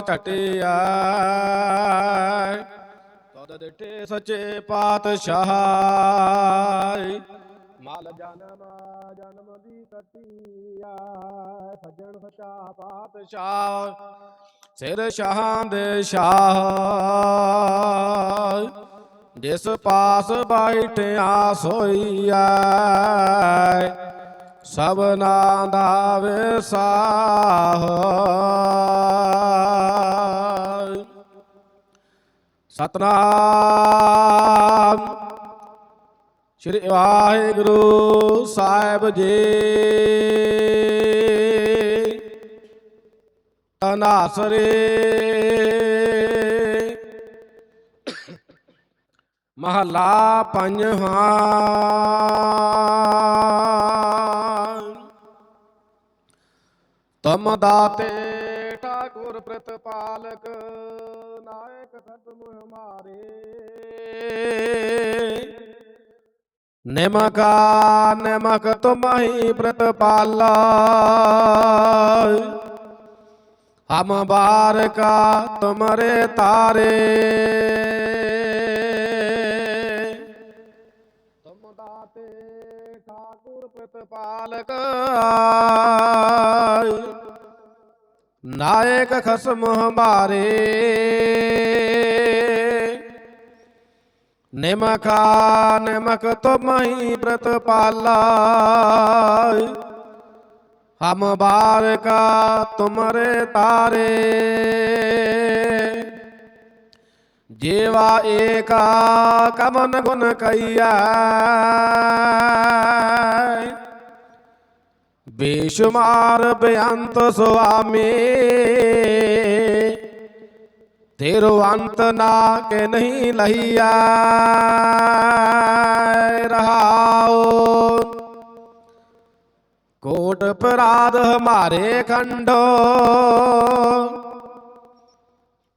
ਝਟਿਆ ਤਦ ਦਿੱਤੇ ਸੱਚੇ ਪਾਤਸ਼ਾਹ ਮਲ ਜਨਮ ਜਨਮ ਦੀ ਕਟਿਆ ਸੱਜਣ ਸੱਚਾ ਪਾਤਸ਼ਾਹ, ਸਿਰ ਸ਼ਾਹਾਂ ਦੇ ਸ਼ਾਹ ਜਿਸ ਪਾਸ ਬੈਠਿਆ ਸੋਈਐ ਸਭਨਾ ਦਾ ਵਿਸਾਹ। ਸਤਨਾਮ ਸ਼੍ਰੀ ਵਾਹਿਗੁਰੂ ਸਾਹਿਬ ਜੀ। ਅਨਾਸਰੇ ਮਹਲਾ ਪੰਜਵਾਂ। ਤਮ ਦਾਤੇ ਠਾਕੁਰ ਪ੍ਰਤਪਾਲਕ, ਨਾਇਕ ਖਤਮ ਹਮਾਰੇ ਨਿਮਕਾ ਨਿਮਕ ਤੁਮਹੀ ਪ੍ਰਤਪਾਲਾ। ਹਮ ਬਾਰਕਾ ਤੁਮਰੇ ਤਾਰੇ। ਤੁਮ ਦਾਤੇ ਠਾਕੁਰ ਪ੍ਰਤਪਾਲਕ ਨਾਇਕ ਖਸਮ ਹਮਾਰੇ ਨਿਮਕਾ ਨਿਮਕ ਤੁਮਹੀ ਪ੍ਰਤਪਾਲਾ ਹਮ ਬਾਰਕਾ ਤੁਮਰੇ ਤਾਰੇ। ਜੀਵਾ ਏਕਾ ਕਮਨ ਗੁਣ ਕਈਆ ਬੇਸ਼ੁਮਾਰ ਬੇਅੰਤ ਸੁਆਮੀ, ਤੇਰੋ ਅੰਤ ਨਾ ਕੇ ਨਹੀਂ ਲਈਐ ਰਹਾਓ ਕੋਟ ਅਪਰਾਧ ਹਮਾਰੇ ਖੰਡੋ,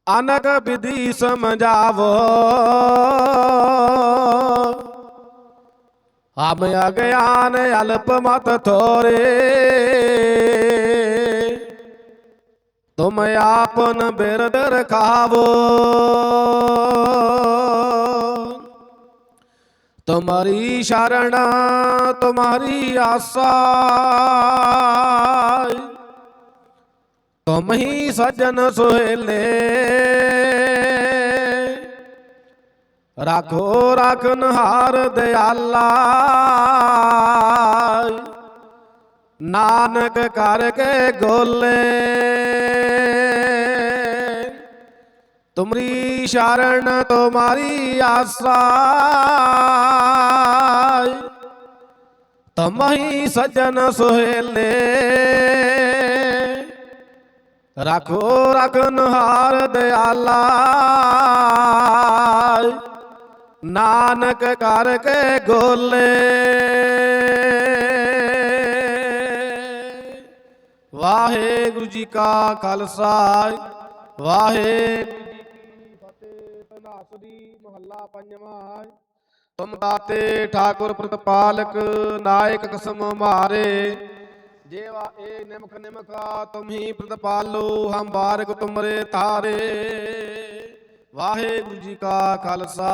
ਅਨਕ ਵਿਧੀ ਸਮਝਾਵੋ। ਆਮ ਅਗਿਆਨ ਅਲਪ ਮਤ ਥੋਰੇ। ਤੁਮ ਆਪਨ ਬਿਰਦ ਰਖਾਵੋ। ਤੁਮਾਰੀ ਸ਼ਰਣ, ਤੁਮਾਰੀ ਆਸਾ। ਤੁਮ ਹੀ ਸਜਣ ਸੁਹੇਲੇ। ਰਖੋ, ਰਖ ਨਹਾਰ ਦਿਆਲਾ। ਨਾਨਕ ਕਰਕੇ ਗੋਲੇ। ਤੁਮਰੀ ਸ਼ਰਨ ਤੁਮਾਰੀ ਆਸਾ ਤਮਹੀ ਸਜਨ ਸੁਹੇਲੇ। ਰਖੋ ਰਖਨ ਹਾਰ ਦਿਆਲਾ। ਨਾਨਕ ਕਰਕੇ ਗੋਲੇ। ਵਾਹਿਗੁਰੂ ਜੀ ਕਾ ਖਾਲਸਾ, ਵਾਹਿਗੁਰੂ ਜੀ ਕੀ ਫਤਿਹ। ਤਨਾਸਰੀ ਮਹੱਲਾ ਪੰਜਵਾਂ ਤੁਮ ਦਾਤੇ ਠਾਕੁਰ ਪ੍ਰਤਪਾਲਕ, ਨਾਇਕ ਕਸਮ ਮਾਰੇ। ਜੇਵਾ ਏ ਨਿਮਖ ਨਿਮਖਾ ਤੁਮਹੀ ਪ੍ਰਤਪਾਲੋ, ਹਮ ਬਾਰਕ ਤੁਮਰੇ ਤਾਰੇ ਵਾਹਿਗੁਰੂ ਜੀ ਕਾ ਖਾਲਸਾ।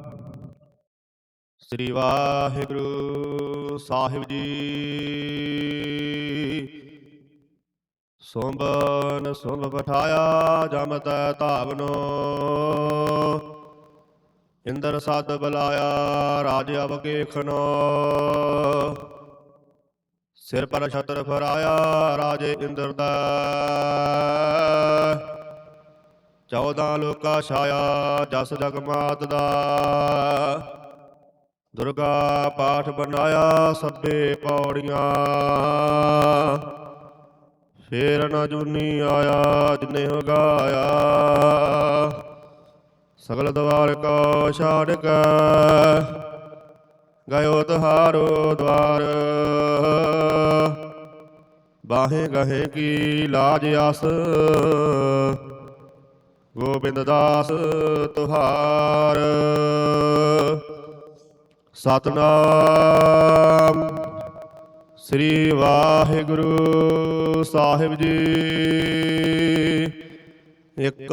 ਸ੍ਰੀ ਵਾਹਿਗੁਰੂ ਸਾਹਿਬ ਜੀ। ਸੋੰਬਨ ਸੋੰਬ ਪਠਾਇਆ ਜਮ ਤੈ ਧਾਵਨੋ। ਇੰਦਰ ਸਤ ਬੁਲਾਇਆ, ਰਾਜ ਅਵਕੇਖਨੋ। ਸਿਰ ਪਰ ਛਤਰ ਫਰਾਇਆ, ਰਾਜੇ ਇੰਦਰ ਦਾ। ਚੌਦਾਂ ਲੋਕਾ ਛਾਇਆ, ਜਸ ਜਗ ਮਾਤ ਦਾ। ਦੁਰਗਾ ਪਾਠ ਬਣਾਇਆ ਸੱਬੇ ਪੌੜੀਆਂ। ਫੇਰ ਨਾ ਜੁਨੀ ਆਇਆ ਜਿਨੇ ਗਾਇਆ। ਸਗਲ ਦਵਾਰ ਕੋ ਛਾੜ ਕੇ ਗਇਓ ਤੁਹਾਰੋ ਦਵਾਰ। ਬਾਹੇ ਗਹੇ ਕੀ ਲਾਜ ਆਸ, ਗੋਬਿੰਦ ਦਾਸ ਤੁਹਾਰ ਸਤਨਾਮ। ਸ੍ਰੀ ਵਾਹਿਗੁਰੂ ਸਾਹਿਬ ਜੀ। ਇੱਕ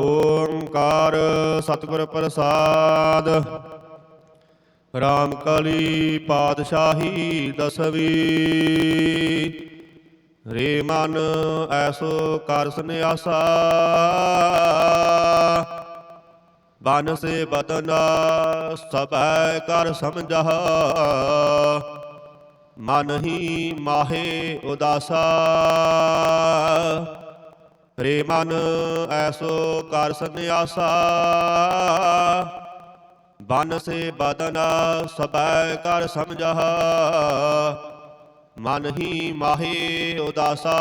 ਓੰਕਾਰ ਸਤਿਗੁਰ ਪ੍ਰਸਾਦ। ਰਾਮ ਕਲੀ ਪਾਤਸ਼ਾਹੀ ਦਸਵੀ। ਰੇ ਮਨ ਐਸੋ ਕਰ ਸੰਿਆਸਾ ਵਨ ਸੇ ਬਦਨਾ ਸਭੈ ਕਰ ਸਮਝਾ ਮਨ ਹੀ ਮਾਹੇ ਉਦਾਸਾ। ਰੇ ਮਨ ਐਸੋ ਕਰ ਸੰਿਆਸਾ ਬਨ ਸੇ ਬਦਨ ਸਭੈ ਕਰ ਸਮਝਾ ਮਨ ਹੀ ਮਾਹੇ ਉਦਾਸਾ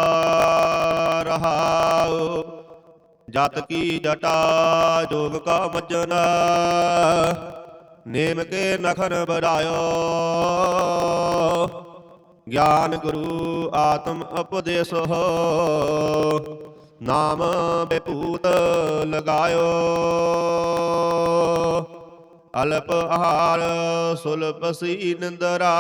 ਰਹਾਉ। ਜਤ ਕੀ ਜਟਾ ਜੋਗ ਕਾ ਮਜਨ ਨੇਮ ਕੇ ਨਖਨ ਬੜਾਇਓ ਗਿਆਨ ਗੁਰੂ ਆਤਮ ਉਪਦੇਸ ਹੋ ਨਾਮ ਬੇਪੂਤ ਲਗਾਇਓ। ਅਲਪ ਆਹਾਰ ਸੁਲਪ ਸੀ ਨਿੰਦਰਾ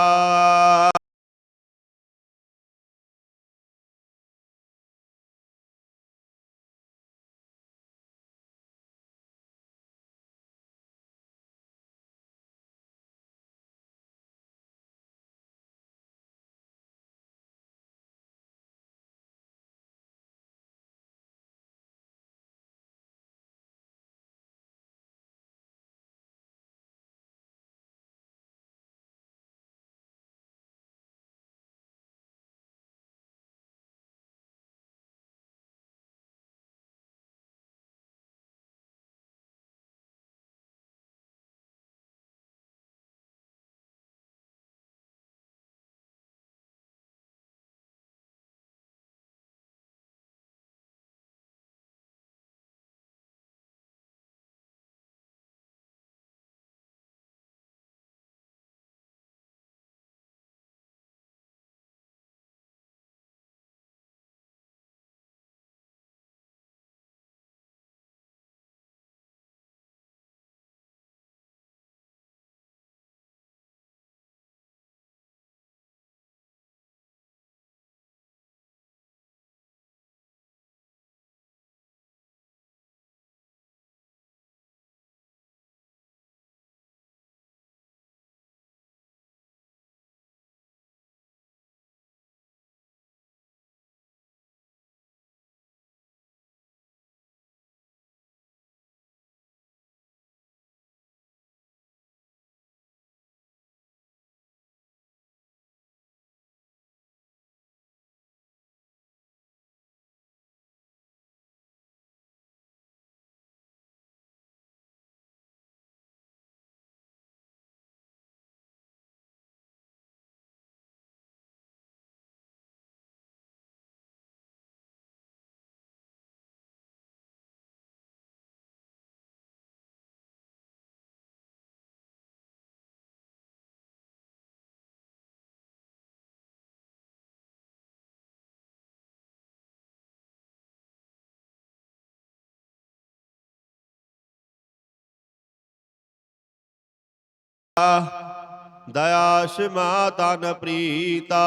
ਦਇਆ ਸ਼ਮਾ ਤਨ ਪ੍ਰੀਤਾ।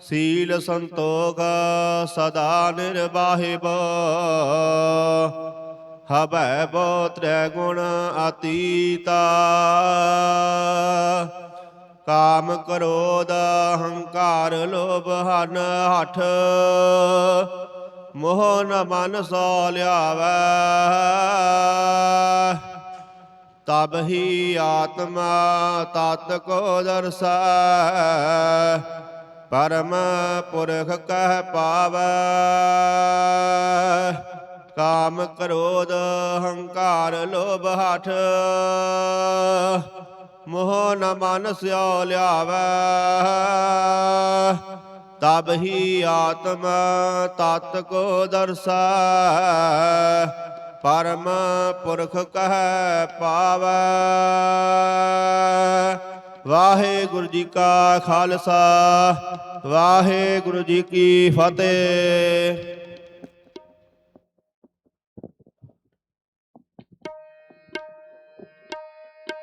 ਸੀਲ ਸੰਤੋਖ ਸਦਾ ਨਿਰਵਾਹਿਬ ਹਬੈ ਬੋ ਤ੍ਰੈ ਗੁਣ ਅਤੀਤਾ। ਕਾਮ ਕ੍ਰੋਧ ਹੰਕਾਰ ਲੋਭ ਹਨ ਹਠ। ਮੋਹ ਨ ਮਨ ਸੋ ਲਿਆਵੈ। ਤਬ ਹੀ ਆਤਮਾ ਤਤ ਕੋ ਦਰਸੈ, ਪਰਮ ਪੁਰਖ ਕਹਿ ਪਾਵੈ। ਕਾਮ ਕ੍ਰੋਧ ਹੰਕਾਰ ਲੋਭ ਹਠ, ਮੋਹ ਨ ਮਨ ਸਿਓ ਲਿਆਵੈ। ਤਬ ਹੀ ਆਤਮਾ ਤਤ ਕੋ ਦਰਸੈ ਪਰਮ ਪੁਰਖ ਕਹਿ ਪਾਵੈ। ਵਾਹਿਗੁਰੂ ਜੀ ਕਾ ਖਾਲਸਾ ਵਾਹਿਗੁਰੂ ਜੀ ਕੀ ਫਤਿਹ।